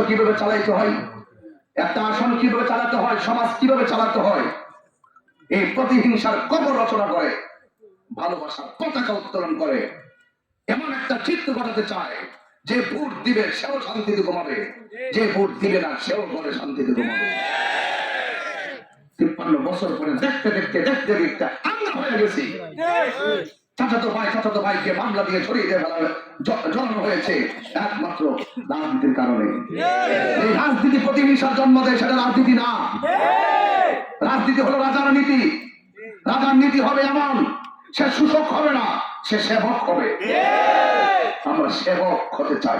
রাষ্ট্র কীভাবে চালাইতে হয়? একটা আসন কীভাবে চালাতে হয়? সমাজ কীভাবে চালাতে হয়? এই প্রতিহিংসার কবর রচনা করে, ভালোবাসার পতাকা উত্তোলন করে। এমন একটা চিত্র ঘটাতে চায়, যে ভোট দিবে সেও শান্তিতে ঘুমাবে। যে ভোট দিবে না, সেও ঘরে শান্তিতে ঘুমাবে। তিপ্পান্ন বছর পরে দেখতে দেখতে দেখতে দেখতে আমরা হয়ে গেছি। চাচাতো ভাই চাচাতো ভাইকে মামলা দিয়ে ছড়িয়ে দিয়ে ফেলা জ- জড়ানো হয়েছে একমাত্র রাজনীতির কারণে। এই রাজনীতি প্রতিহিংসার জন্ম দেয় সেটা রাজনীতি না। রাজনীতি হলো রাজার নীতি। রাজার নীতি হবে এমন সে শোষক হবে না সে সেবক হবে। আমরা সেবক হতে চাই।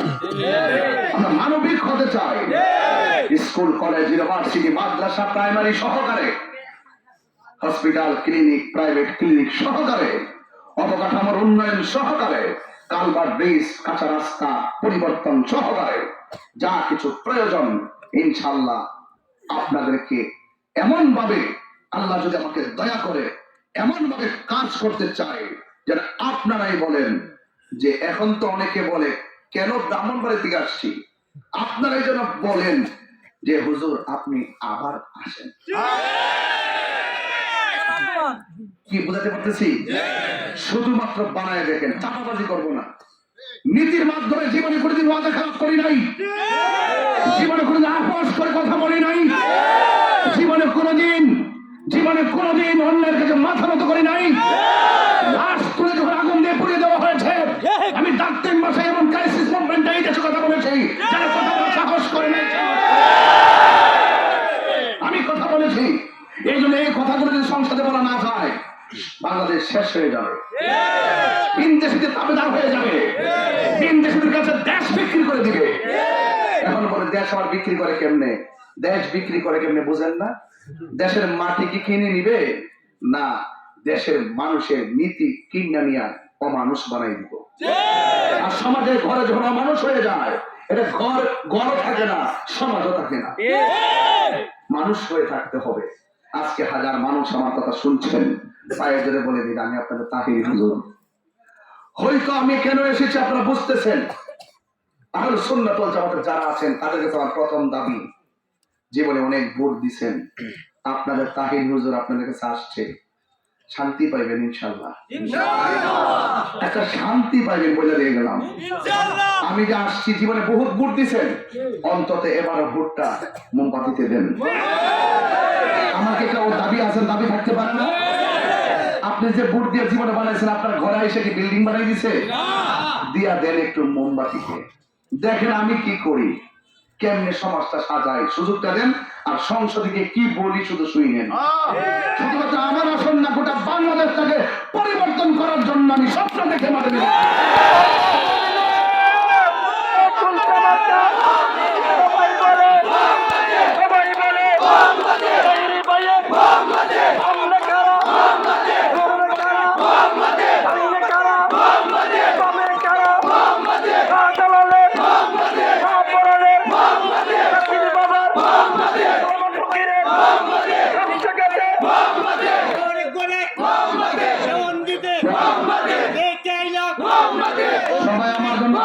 আমরা মানবিক হতে চাই। স্কুল কলেজ ইউনিভার্সিটি মাদ্রাসা প্রাইমারি সহকারে। হসপিটাল ক্লিনিক প্রাইভেট ক্লিনিক সহকারে। অবকাঠামোর উন্নয়ন সহকারে কালবার ব্রিজ, কাঁচা রাস্তা পরিবর্তন সহকারে যা কিছু প্রয়োজন ইনশাল্লাহ আপনাদেরকে এমন ভাবে আল্লাহ যদি আমাকে দয়া করে এমন ভাবে কাজ করতে চায়, যেন আপনারাই বলেন যে এখন তো অনেকে বলে, কেন ব্রাহ্মণ বাড়ি থেকে আসছি? আপনারাই যেন বলেন যে, হুজুর, আপনি আবার আসেন। কি বোঝাতে পারতেছি? শুধুমাত্র বানায় দেখেন চাপাবাজি করব না। নীতির মাধ্যমে জীবনে কোনোদিন ওয়াদা খারাপ করি নাই। জীবনে কোনোদিন আপোষ করে কথা বলি নাই। জীবনে কোনোদিন জীবনে কোনোদিন অন্যের কাছে মাথা মতো করি নাই লাশ তুলে যখন আগুন দিয়ে পুড়িয়ে দেওয়া হয়েছে আমি ডাক্তার মাসে এমন ক্রাইসিস মুভমেন্টে এই দেশে কথা বলেছি যারা কথা বলার সাহস করে নাই আমি কথা বলেছি এই জন্য এই কথাগুলো যদি সংসদে বলা না যায়, বাংলাদেশ শেষ হয়ে যাবে। তিন বিনদেশিদের তাবেদার হয়ে যাবে বিনদেশিদের কাছে দেশ বিক্রি করে দিবে, এখন বলে দেশ আবার বিক্রি করে কেমনে? দেশ বিক্রি করে কেমনে বুঝেন না? দেশের মাটি কি কিনে নিবে? না, দেশের মানুষের নীতি কিনা নিয়ে অমানুষ বানাই দিব। আর সমাজের ঘরে যখন অমানুষ হয়ে যায়, এটা ঘর, ঘরও থাকে না, সমাজও থাকে না। মানুষ হয়ে থাকতে হবে। আজকে হাজার মানুষ আমার কথা শুনছেন পায়ে ধরে বলে দিন, আমি আপনাদের তাহির হুজুর। হয়তো আমি কেন এসেছি আপনারা বুঝতেছেন? আহল সুন্নাত ওয়াল জামাতের যারা আছেন, তাদেরকে তো আমার প্রথম দাবি, জীবনে অনেক ভোট দিছেন। আপনাদের তাহির হুজুর আপনাদের কাছে আসছে। শান্তি পাইবেন ইনশাল্লাহ একটা শান্তি পাইবেন বলে দিয়ে গেলাম। আমি যে আসছি জীবনে বহুত ভোট দিছেন। অন্তত এবার ভোটটা মোমবাতিতে দেন। আমাকে কেউ দাবি আছেন দাবি থাকতে পারে না? আপনি যে ভোট দিয়ে জীবনে বানাইছেন আপনার ঘরে এসে কি বিল্ডিং বানাই দিছে? দিয়া দেন একটু মোমবাতিকে। দেখেন আমি কি করি। কেমনে সমাজটা সাজায়? সুযোগটা দেন আর সংসদে কি বলি শুধু শুইনেন শুধুমাত্র আমার আসন না গোটা বাংলাদেশটাকে পরিবর্তন করার জন্য আমি স্বপ্ন দেখে মাঠে নেমেছি। সবাই বলে সবাই বলে তৈরি বলে আমরা কারা আমরা কারা আমরা কারা বামে কারা না দালালে না পড়ালে চাকরি বাবার কর্ম ফকিরে ব্যবসা খাতে করে করে সেবন দিতে দেখে আইলাম সবাই আমার জন্য